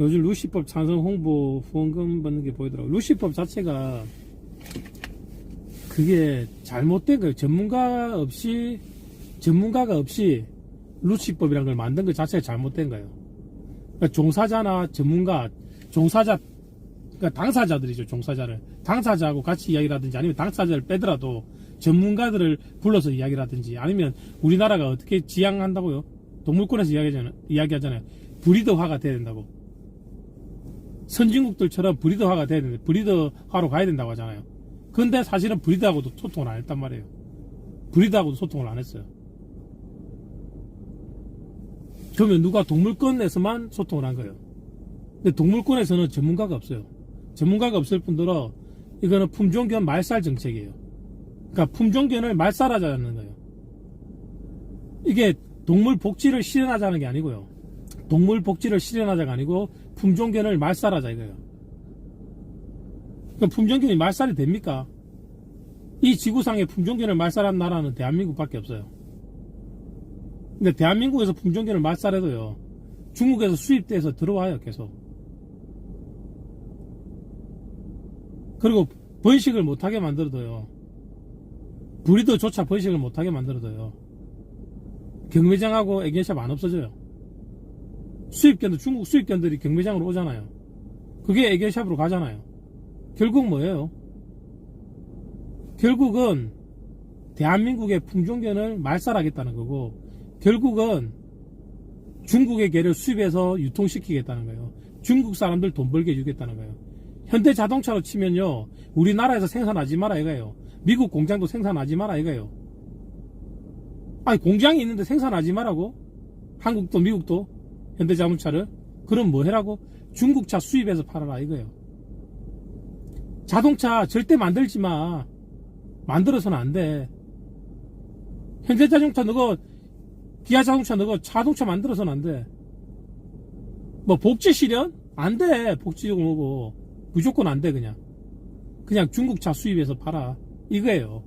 요즘 루시법 찬성 홍보 후원금 받는 게 보이더라고요. 루시법 자체가 그게 잘못된 거예요. 전문가 없이, 전문가가 없이 루시법이라는 걸 만든 것 자체가 잘못된 거예요. 그러니까 종사자나 전문가, 종사자, 그러니까 당사자들이죠, 종사자를. 당사자하고 같이 이야기를 하든지 아니면 당사자를 빼더라도 전문가들을 불러서 이야기를 하든지 아니면 우리나라가 어떻게 지향한다고요? 동물권에서 이야기하잖아요. 이야기하잖아요. 브리더화가 돼야 된다고. 선진국들처럼 브리더화가 돼야 되는데 브리더화로 가야 된다고 하잖아요. 근데 사실은 브리더하고도 소통을 안 했단 말이에요. 브리더하고도 소통을 안 했어요. 그러면 누가 동물권에서만 소통을 한 거예요. 근데 동물권에서는 전문가가 없어요. 전문가가 없을 뿐더러 이거는 품종견 말살 정책이에요. 그러니까 품종견을 말살하자는 거예요. 이게 동물 복지를 실현하자는 게 아니고요. 동물 복지를 실현하자가 아니고 품종견을 말살하자 이거예요. 그럼 품종견이 말살이 됩니까? 이 지구상에 품종견을 말살한 나라는 대한민국밖에 없어요. 근데 대한민국에서 품종견을 말살해도요. 중국에서 수입돼서 들어와요 계속. 그리고 번식을 못하게 만들어둬요. 브리더조차 번식을 못하게 만들어둬요. 경매장하고 애견샵 안 없어져요. 수입견들, 중국 수입견들이 경매장으로 오잖아요. 그게 애견샵으로 가잖아요. 결국 뭐예요? 결국은 대한민국의 품종견을 말살하겠다는 거고, 결국은 중국의 개를 수입해서 유통시키겠다는 거예요. 중국 사람들 돈 벌게 해주겠다는 거예요. 현대 자동차로 치면요, 우리나라에서 생산하지 마라 이거예요. 미국 공장도 생산하지 마라 이거예요. 아니 공장이 있는데 생산하지 말라고? 한국도 미국도 현대자동차를 그럼 뭐 해라고? 중국차 수입해서 팔아라 이거예요. 자동차 절대 만들지 마. 만들어서는 안 돼. 현대 자동차 너거 기아 자동차 너거 자동차 만들어서는 안 돼. 뭐 복지 실현? 안 돼. 복지고 뭐고 무조건 안 돼 그냥. 그냥 중국차 수입해서 팔아. 이거예요.